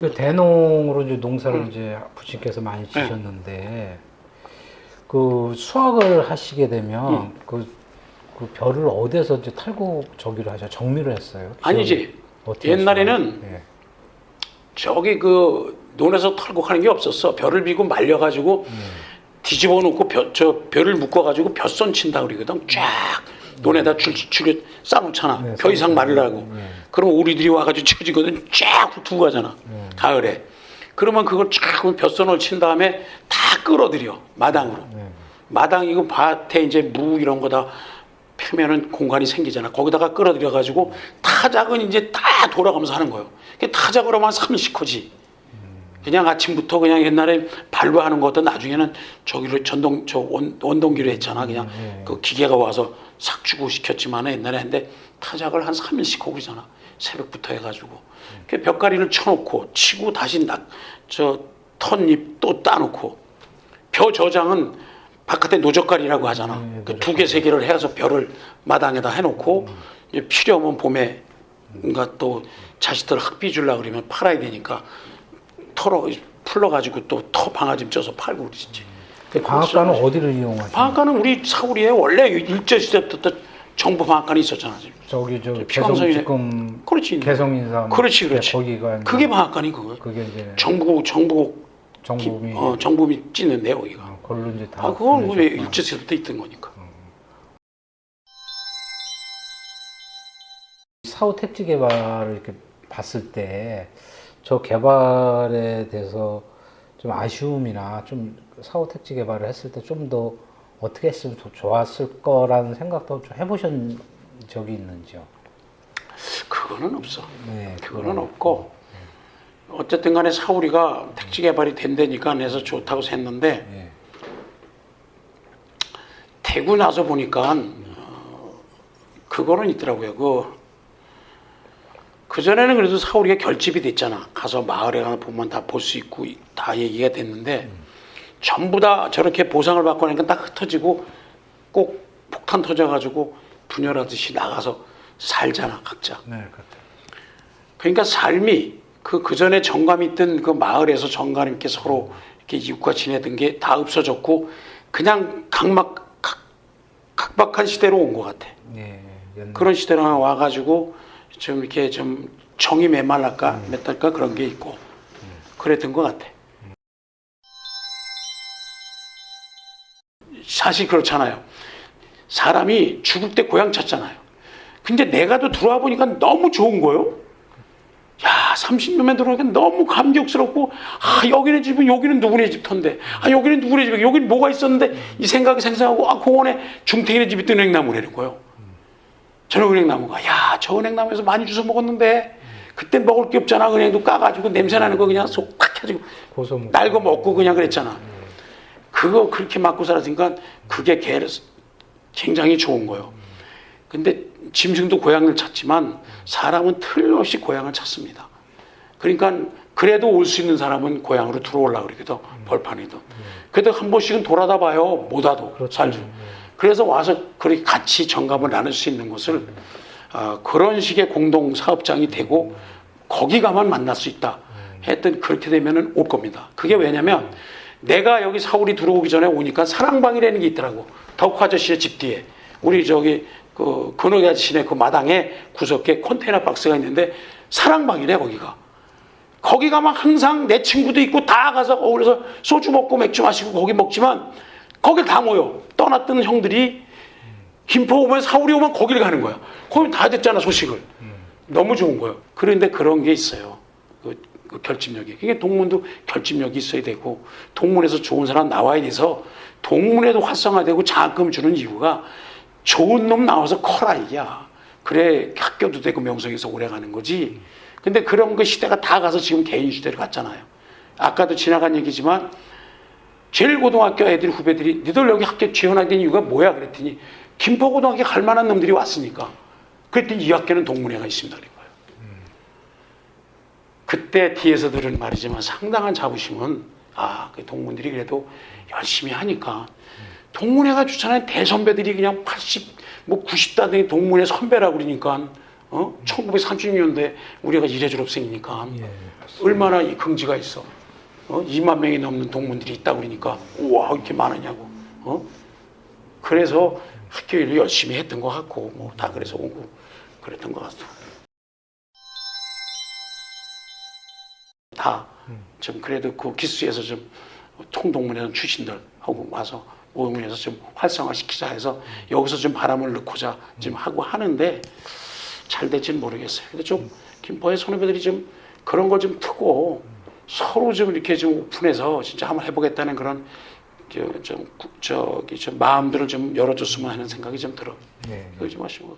그 대농으로 이제 농사를 음. 이제 부친께서 많이 네. 지셨는데 그 수확을 하시게 되면 음. 그, 그 벼를 어디서 이제 탈고 저기를 하죠? 정리를 했어요? 아니지. 옛날에는? 예. 저기 그 논에서 털고 하는 게 없었어. 벼를 비고 말려가지고 음. 뒤집어 놓고 벼, 저 벼를 묶어가지고 벼선 친다 그러거든. 쫙 논에다 줄, 줄 싸놓잖아. 네, 벼 이상 말으라고. 네. 그럼 우리들이 와가지고 치워지거든. 쫙 두고 가잖아. 네. 가을에. 그러면 그걸 쫙 벼선을 친 다음에 다 끌어들여. 마당으로. 네. 마당이고 밭에 이제 무 이런 거 다 펴면은 공간이 생기잖아. 거기다가 끌어들여 가지고 타작은 이제 다 돌아가면서 하는 거예요. 그 타작을 하면 30코지. 그냥 아침부터 그냥 옛날에 발로 하는 것도 나중에는 저기로 전동 저 원, 원동기로 했잖아. 그냥 네. 그 기계가 와서 삭 주고 시켰지만 옛날에 했는데 타작을 한 3일씩 하고 그러잖아. 새벽부터 해가지고. 그 벽가리를 쳐놓고 치고 다시 낙저 턴잎 또 따놓고 벼 저장은 바깥에 노젓가리라고 하잖아. 네, 그 두 개 세 개를 해서 벼를 마당에다 해놓고 이제 필요하면 봄에 뭔가 또 자식들 학비 주려 그러면 팔아야 되니까 털어 풀러가지고 또 터 방아짐 쪄서 팔고 그러지. 그 방앗간은 어디를 이용하죠? 방앗간은 우리 사거리에 원래 일제 시대부터 정부 방앗간이 있었잖아. 지금. 저기 저. 개성 지금 그렇지. 개성인사 그렇지, 그렇지. 거기가 그게 방앗간이 그거. 그게 이제 정부 정부 정부미 어, 정부미 찌는데 거기가. 어, 걸로 이제 다 아 그건 보내셨구나. 일제 시대 때 있던 거니까. 사후 택지 개발을 이렇게 봤을 때 저 개발에 대해서 좀 아쉬움이나 좀 사후 택지 개발을 했을 때 좀 더 어떻게 했으면 더 좋았을 거라는 생각도 좀 해보신 적이 있는지요? 그거는 없어. 네, 그거는 없고 어쨌든 간에 사우리가 택지 개발이 된다니까 해서 좋다고 했는데 예, 되고 나서 보니까 어, 그거는 있더라고요. 그 그전에는 그래도 사우리가 결집이 됐잖아. 가서 마을에 가서 보면 다 볼 수 있고 다 얘기가 됐는데 전부 다 저렇게 보상을 받고 나니까 딱 흩어지고 꼭 폭탄 터져가지고 분열하듯이 나가서 살잖아 각자. 네, 그렇죠. 그러니까 삶이 그 그전에 정감 있던 그 마을에서 정감 있게 서로 이렇게 이웃과 지내던 게 다 없어졌고 그냥 각막 각, 각박한 시대로 온 것 같아. 예, 옛날 그런 시대로 와가지고 좀 이렇게 좀 정이 메말랄까 맺달까 그런 게 있고 그랬던 것 같아. 사실 그렇잖아요. 사람이 죽을 때 고향 찾잖아요. 근데 내가 또 들어와 보니까 너무 좋은 거요. 야, 30년만 들어오니까 너무 감격스럽고, 아, 여기는 집은, 여기는 누구네 집터인데, 아, 여기는 누구네 집에, 여기는 뭐가 있었는데, 이 생각이 생생하고, 아, 공원에 중태인의 집이 있던 은행나무라는 거예요. 저는 은행나무가, 야, 저 은행나무에서 많이 주워 먹었는데, 그때 먹을 게 없잖아. 은행도 까가지고 냄새 나는 거 그냥 속팍 해가지고, 날거 먹고 그냥 그랬잖아. 그거 그렇게 맞고 살았으니까, 그게 개 굉장히 좋은 거예요. 근데 짐승도 고향을 찾지만 사람은 틀림없이 고향을 찾습니다. 그러니까 그래도 올 수 있는 사람은 고향으로 들어오려고 그러거든. 벌판에도. 그래도 한 번씩은 돌아다 봐요. 못 와도 그렇죠. 살죠. 그래서 와서 그렇게 같이 정감을 나눌 수 있는 것을 아, 그런 식의 공동 사업장이 되고 거기 가만 만날 수 있다. 했던 그렇게 되면은 올 겁니다. 그게 왜냐면 내가 여기 사울이 들어오기 전에 오니까 사랑방이라는 게 있더라고. 덕화 아저씨의 집 뒤에. 우리 저기 그 근호 아저씨네 그 마당에 구석에 컨테이너 박스가 있는데 사랑방이래 거기가. 거기 가면 항상 내 친구도 있고 다 가서 거기서 소주 먹고 맥주 마시고 거기 먹지만 거길 다 모여. 떠났던 형들이 김포 오면 사울이 오면 거기를 가는 거야. 거기 다 됐잖아 소식을. 너무 좋은 거예요. 그런데 그런 게 있어요. 그, 그 결집력이. 이게 동문도 결집력이 있어야 되고 동문에서 좋은 사람 나와야 돼서 동문에도 활성화되고 장학금 주는 이유가 좋은 놈 나와서 커라 이야. 그래 학교도 되고 명성에서 오래 가는 거지. 근데 그런 그 시대가 다 가서 지금 개인 시대로 갔잖아요. 아까도 지나간 얘기지만 제일 고등학교 애들 후배들이 니들 여기 학교 지원하게 된 이유가 뭐야 그랬더니 김포고등학교 갈 만한 놈들이 왔으니까 그랬더니 이 학교는 동문회가 있습니다 그런 거예요. 그때 뒤에서 들은 말이지만 상당한 자부심은 아, 그 동문들이 그래도 열심히 하니까 동문회가 추천한 대선배들이 그냥 80, 뭐 90다더니 동문회 선배라고 그러니까 어? 1936년도에 우리가 이래 졸업생이니까 예. 얼마나 이 긍지가 있어. 어? 2만 명이 넘는 동문들이 있다고 그러니까 우와 이렇게 많으냐고. 어? 그래서 학교 일을 열심히 했던 것 같고 뭐 다 그래서 오고 그랬던 것 같아. 다좀 그래도 그 기수에서 좀 통동문회원 출신들 하고 와서 모동문에서 좀 활성화시키자 해서 여기서 좀 바람을 넣고자 지금 하고 하는데 잘 될지는 모르겠어요. 근데 좀 김포의 선후배들이 좀 그런 걸 좀 트고 서로 좀 이렇게 좀 오픈해서 진짜 한번 해보겠다는 그런 저, 좀 구- 저기 좀 마음들을 좀 열어줬으면 하는 생각이 좀 들어. 예. 그러지 마시고